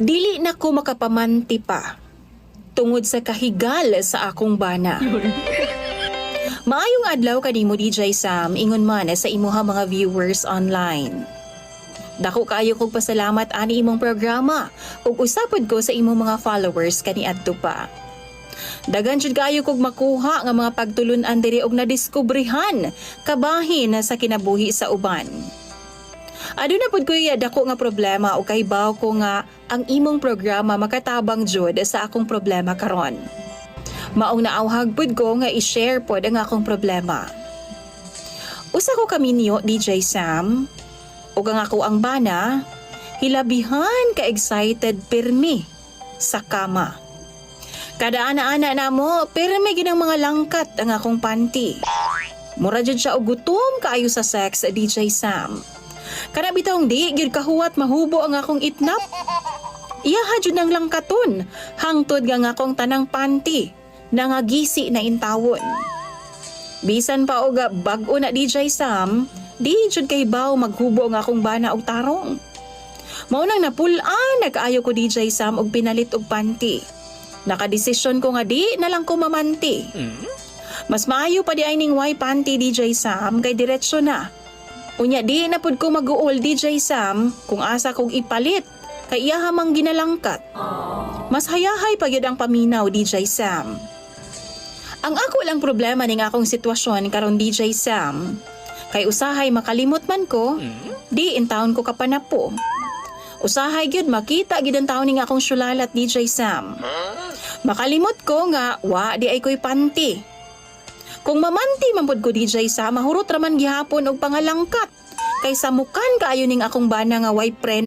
Dili na ko makapamanti pa tungod sa kahigal sa akong bana. Maayong adlaw kanimo DJ Sam ingon man sa imuha mga viewers online. Dako kaayo kog pasalamat ani imong programa ug usapod ko sa imong mga followers kani adto pa. Dagan jud kaayo kog makuha nga mga pagtulun-an diri og nadiskubrihan kabahin sa kinabuhi sa uban. Aduna pud ko iya dako nga problema o kahibaw ko nga ang imong programa makatabang jud sa akong problema karon. Maong naawhag pud ko nga i-share pod ang akong problema. Usa ko kami niyo DJ Sam ug ang ako ang bana hilabihan ka excited pirmi sa kama. Kada ana-ana na mo, pirmi ginang mga langkat ang akong panty. Mura jud siya og gutom kaayo sa sex DJ Sam. Kana bitong di gyud kahuwat mahubo ang akong itnap. Iyaha jud nang langkaton hangtod nga nga akong tanang panty nangagisi na intawon. Bisan pa og bag-o na DJ Sam, di jud kay baw maghubo ang akong bana og tarong. Mao nang napulan nag-ayo ko DJ Sam og pinalit og panty. Nakadesisyon ko nga di na lang ko mamanti. Mas maayo pa di ay ning white panty DJ Sam kay diretsyo na. Unya di na pud ko mag-uol DJ Sam kung asa kong ipalit kay iya hamang ginalangkat. Mas hayahay pa gyud ang paminaw DJ Sam. Ang ako lang problema ning akong sitwasyon karon DJ Sam. Kay usahay makalimot man ko, di in town ko kapanapo. Usahay gyud makita gid ang taon ning akong syulalat DJ Sam. Makalimot ko nga wa di ay ko'y panty. Kung mamanti man ko DJ Sam, mahurot raman gihapon og pangalangkat. Kay samukan kaayo ning akong bana nga way friend